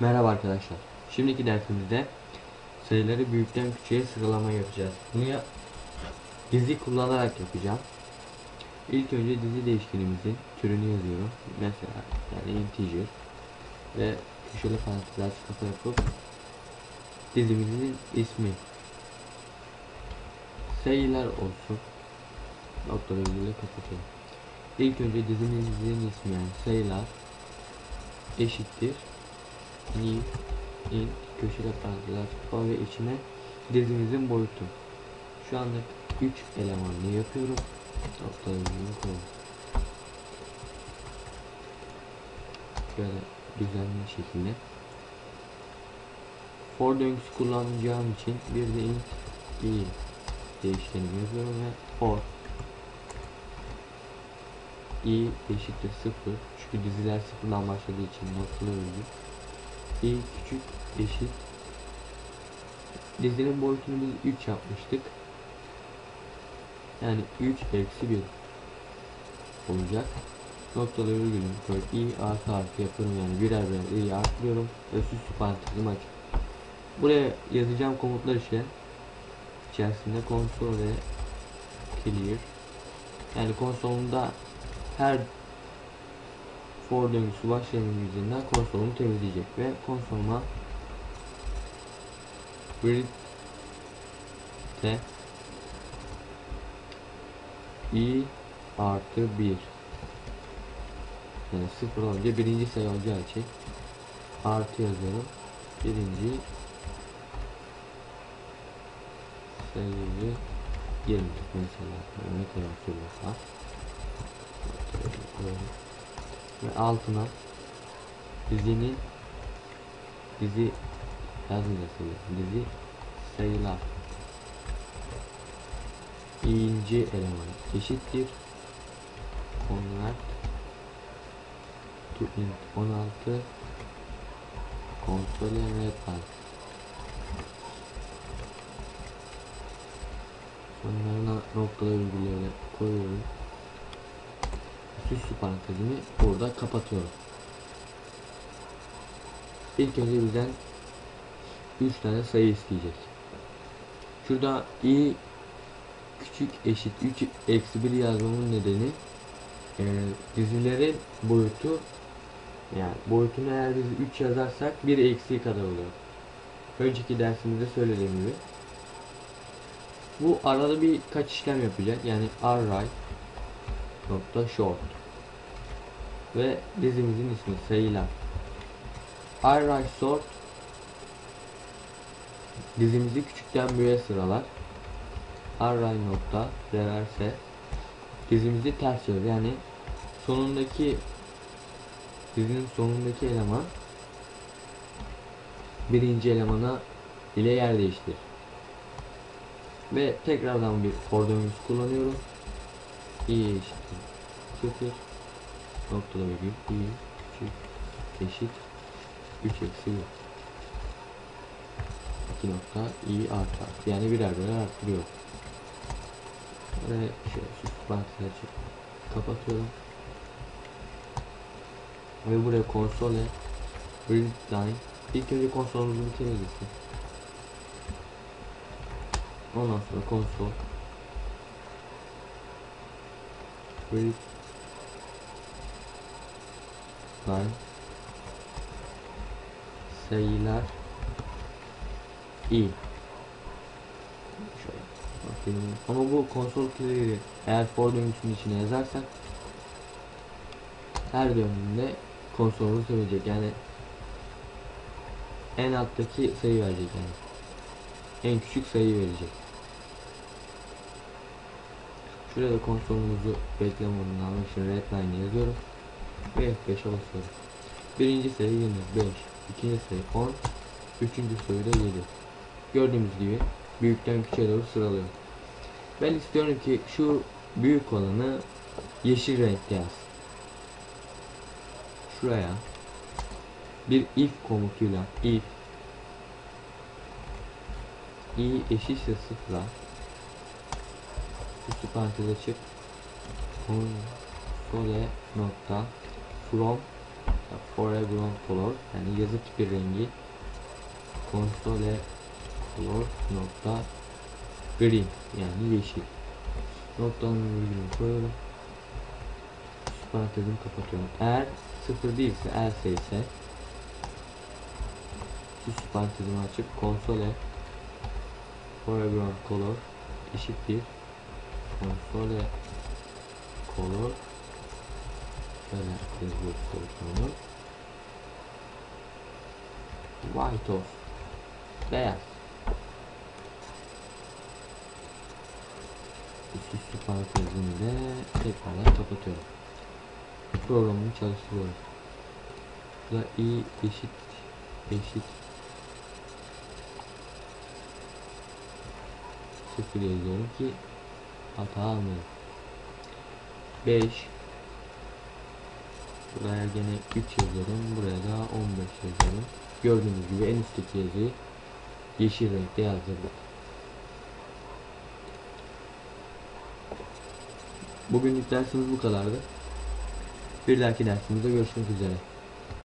Merhaba arkadaşlar. Şimdiki dersimizde sayıları büyükten küçüğe sıralama yapacağız. Bunu ya dizi kullanarak yapacağım. İlk önce dizi değişkenimizin türünü yazıyorum. Mesela yani integer ve köşeli parantezler kafa yapıp dizimizin ismi sayılar olsun. Nokta virgülle kapatıyorum. İlk önce dizimizin ismi yani sayılar eşittir new in köşeli parantezler kapalı ve içine dizimizin boyutu. Şu anda 3 elemanlı yapıyorum. Nokta virgülü koyuyorum. Şöyle düzenli şekilde. For döngüsü kullanacağım için bir de int i değişkenimi yazıyorum ve for i eşittir 0 çünkü diziler sıfırdan başladığı için noktalı virgül i küçük eşit. Dizinin boyutunu biz 3 yapmıştık. Yani 3 eksi 1 olacak. Noktalı koyup i artı artı yapıyorum. Yani birer birer i'yi artırıyorum ve süslü parantezimi açıyorum buraya yazacağım komutlar işte içerisinde konsol ve clear. Yani konsolunda her for döngüsü başlangıcında konsolumu temizleyecek ve konsoluma t i artı 1 yani sıfır olunca birinci sayı olacağı için artı yazıyorum. Birinci sayıyı 20 mesela ne kadar söylüyorsa ve altına dizinin dizi yazmayacağız dizi sayılar. İnce eleman eşittir. Convert to int 16 kontrol red sonlarına noktalı virgülleri koyuyorum süslü parantezimi burada kapatıyorum. İlk önce bizden 3 tane sayı isteyecek. Şurada i küçük eşit 3 eksi 1 yazmamın nedeni e, dizilerin boyutu yani boyutunu eğer biz 3 yazarsak 1 eksiği kadar oluyor. Önceki dersimizde söylediğim gibi. Bu arada bir kaç işlem yapacak. Yani array nokta short. Ve dizimizin ismi sayılar array sort dizimizi küçükten büyüğe sıralar. Array nokta reverse dizimizi ters çevir. Yani sonundaki dizinin sonundaki eleman birinci elemana ile yer değiştir ve tekrardan bir for döngüsü kullanıyorum. İ eşittir 0 noktalı virgül i küçük eşit. 3 eksi 1 2 nokta. İ artı yani birer birer artırıyor ve şöyle süslü parantez açıp kapatıyorum. Ve buraya konsole read line. İlk önce konsolumuzu bir temizlesin ondan sonra konsol. Read line sayılar i şöyle ama bu konsol kilidi eğer for döngüsünün içine yazarsak her döngünde konsolumuz söyleyecek yani en alttaki sayı verecek yani. En küçük sayı verecek Şuraya konsolumuzu bekleme moduna almak için redline yazıyorum. Ve F5'e basıyorum. Birinci sayı 25, ikinci sayı 10, üçüncü sayı da 7. Gördüğümüz gibi büyükten küçüğe doğru sıralıyor. Ben istiyorum ki şu büyük olanı yeşil renkte yaz. Şuraya bir if komutuyla if i eşitse sıfıra Üstü parantez açıp console nokta from foreground color yani yazı tipi rengi. Console color nokta green yani yeşil. Noktanın virgülünü koyuyorum üst parantezimi kapatıyorum. Eğer sıfır değilse else ise üst parantezimi açıp konsole foreground color eşittir konsole color şöyle yazıyoruz sonuçlarını white olsun beyaz. Üst üstü parantezini de tekrardan kapatıyorum. Programımı çalıştırıyorum. Da i eşit eşit. Sıfır yazıyorum ki hata almayayım 5 buraya gene 3 yazıyorum. Buraya da 15 yazıyorum. Gördüğünüz gibi en üstteki yazıyı yeşil renkte yazdırdık. Bugünlük dersimiz bu kadardı. Bir dahaki dersimizde görüşmek üzere